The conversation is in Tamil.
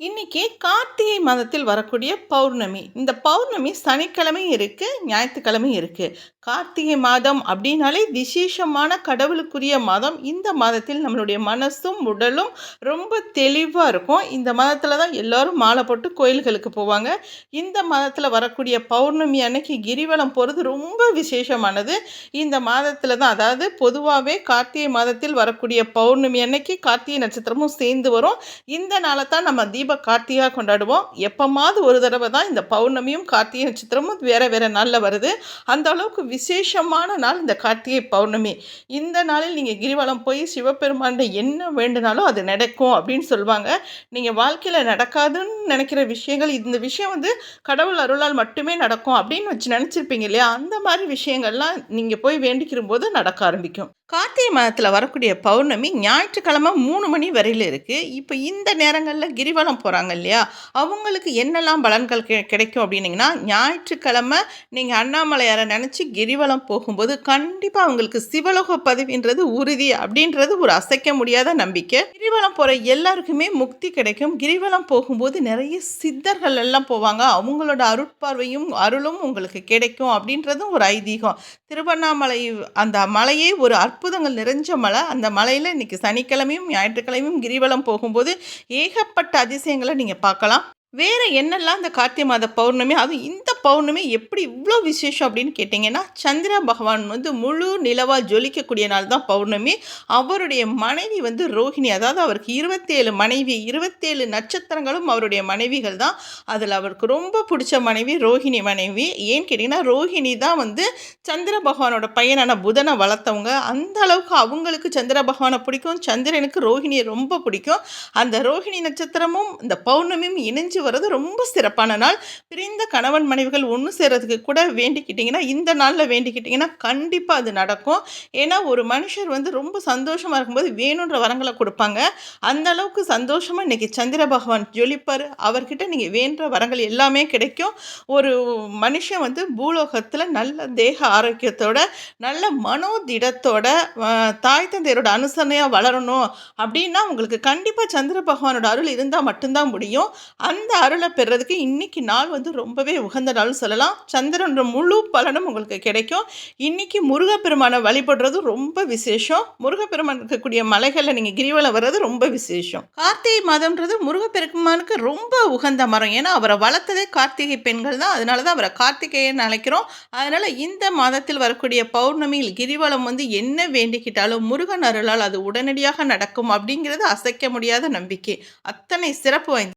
இன்னைக்கு கார்த்திகை மாதத்தில் வரக்கூடிய பௌர்ணமி. இந்த பௌர்ணமி சனிக்கிழமையும் இருக்கு ஞாயிற்றுக்கிழமை இருக்கு. கார்த்திகை மாதம் அப்படின்னாலே விசேஷமான கடவுளுக்குரிய மாதம். இந்த மாதத்தில் நம்மளுடைய மனசும் உடலும் ரொம்ப தெளிவாக இருக்கும். இந்த மாதத்தில் தான் எல்லோரும் மாலை போட்டு கோயில்களுக்கு போவாங்க. இந்த மாதத்தில் வரக்கூடிய பௌர்ணமி அன்னைக்கு கிரிவலம் போகிறது ரொம்ப விசேஷமானது. இந்த மாதத்தில் தான் அதாவது பொதுவாகவே கார்த்திகை மாதத்தில் வரக்கூடிய பௌர்ணமி அன்னைக்கு கார்த்திகை நட்சத்திரமும் சேர்ந்து வரும். இந்த நாளை தான் நம்ம தீப கார்த்திகா கொண்டாடுவோம். எப்போமாவது ஒரு தடவை தான் இந்த பௌர்ணமியும் கார்த்திகை நட்சத்திரமும் வேறு வேறு நாளில் வருது. அந்த அளவுக்கு விசேஷமான நாள் இந்த கார்த்திகை பௌர்ணமி. இந்த நாளில் நீங்கள் கிரிவலம் போய் சிவபெருமான் என்ன வேண்டுனாலும் அது நடக்கும் அப்படின்னு சொல்லுவாங்க நீங்கள் வாழ்க்கையில் நடக்காதுன்னு நினைக்கிற விஷயங்கள் இந்த விஷயம் வந்து கடவுள் அருளால் மட்டுமே நடக்கும் அப்படின்னு வச்சு நினச்சிருப்பீங்க இல்லையா? அந்த மாதிரி விஷயங்கள்லாம் நீங்கள் போய் வேண்டிக்கிற போது நடக்க ஆரம்பிக்கும். கார்த்திகை மாதத்தில் வரக்கூடிய பௌர்ணமி ஞாயிற்றுக்கிழமை மூணு மணி வரையில் இருக்குது இப்போ இந்த நேரங்களில் கிரிவலம் போகிறாங்க இல்லையா? அவங்களுக்கு என்னெல்லாம் பலன்கள் கி கிடைக்கும் அப்படின்னிங்கன்னா ஞாயிற்றுக்கிழமை நீங்கள் அண்ணாமலையாரை நினச்சி கிரிவலம் போகும்போது கண்டிப்பாக அவங்களுக்கு சிவலோக பதவின்றது உறுதி அப்படின்றது ஒரு அசைக்க முடியாத நம்பிக்கை. கிரிவலம் போகிற எல்லாருக்குமே முக்தி கிடைக்கும். கிரிவலம் போகும்போது நிறைய சித்தர்கள் எல்லாம் போவாங்க. அவங்களோட அருட்பார்வையும் அருளும் உங்களுக்கு கிடைக்கும் அப்படின்றதும் ஒரு ஐதீகம். திருவண்ணாமலை அந்த மலையே ஒரு அற்புதங்கள் நிறைஞ்ச மலை அந்த மலையில் இன்றைக்கி சனிக்கிழமையும் ஞாயிற்றுக்கிழமையும் கிரிவலம் போகும்போது ஏகப்பட்ட அதிசயங்களை நீங்கள் பார்க்கலாம். வேறு என்னெல்லாம் இந்த கார்த்திகை மாத பௌர்ணமி? அதுவும் இந்த பௌர்ணமி எப்படி இவ்வளோ விசேஷம் அப்படின்னு கேட்டிங்கன்னா சந்திர பகவான் வந்து முழு நிலவாக ஜொலிக்கக்கூடிய நாள் தான் பௌர்ணமி. அவருடைய மனைவி வந்து ரோஹிணி. அதாவது அவருக்கு இருபத்தேழு மனைவி இருபத்தேழு நட்சத்திரங்களும் அவருடைய மனைவிகள் தான் அதில் அவருக்கு ரொம்ப பிடிச்ச மனைவி ரோஹிணி மனைவி. ஏன்னு கேட்டிங்கன்னா ரோஹிணி தான் வந்து சந்திர பகவானோட பையனான புதனை வளர்த்தவங்க. அந்த அளவுக்கு அவங்களுக்கு சந்திர பகவானை பிடிக்கும். சந்திரனுக்கு ரோஹிணியை ரொம்ப பிடிக்கும். அந்த ரோஹிணி நட்சத்திரமும் இந்த பௌர்ணமியும் இணைஞ்சு வர்றது ரொம்ப சிறப்பான நாள். பிரிந்த கணவன் மனைவி மனைவிகள் ஒன்று சேர்கிறதுக்கு கூட வேண்டிக்கிட்டிங்கன்னா இந்த நாளில் வேண்டிக்கிட்டிங்கன்னா கண்டிப்பாக அது நடக்கும். ஏன்னா ஒரு மனுஷர் வந்து ரொம்ப சந்தோஷமாக இருக்கும்போது வேணுன்ற வரங்களை கொடுப்பாங்க. அந்த அளவுக்கு சந்தோஷமாக இன்றைக்கி சந்திர பகவான் ஜொலிப்பார். அவர்கிட்ட நீங்கள் வேண்ட வரங்கள் எல்லாமே கிடைக்கும். ஒரு மனுஷன் வந்து பூலோகத்தில் நல்ல தேக ஆரோக்கியத்தோட நல்ல மனோதிடத்தோட தாய் தந்தையரோட அனுசரணையாக வளரணும் அப்படின்னா உங்களுக்கு கண்டிப்பாக சந்திர பகவானோட அருள் இருந்தால் மட்டும்தான் முடியும். அந்த அருளை பெறுறதுக்கு இன்றைக்கி நாள் வந்து ரொம்பவே உகந்த நாள். சொல்லலாம். சந்திரன்ற முழு பலனும் உங்களுக்கு கிடைக்கும். இன்றைக்கி முருகப்பெருமானை வழிபடுறது ரொம்ப விசேஷம். முருகப்பெருமான் இருக்கக்கூடிய மலைகளில் நீங்கள் கிரிவலம் வர்றது ரொம்ப விசேஷம். கார்த்திகை மாதம்ன்றது முருகப்பெருமானுக்கு ரொம்ப உகந்த மரம். ஏன்னா அவரை வளர்த்ததே கார்த்திகை பெண்கள் தான். அதனால தான் அவரை கார்த்திகேயன் அழைக்கிறோம். அதனால் இந்த மாதத்தில் வரக்கூடிய பௌர்ணமியில் கிரிவலம் வந்து என்ன வேண்டிக்கிட்டாலும் முருகன் அருளால் அது உடனடியாக நடக்கும் அப்படிங்கிறது அசைக்க முடியாத நம்பிக்கை. அத்தனை சிறப்பு வாய்ந்த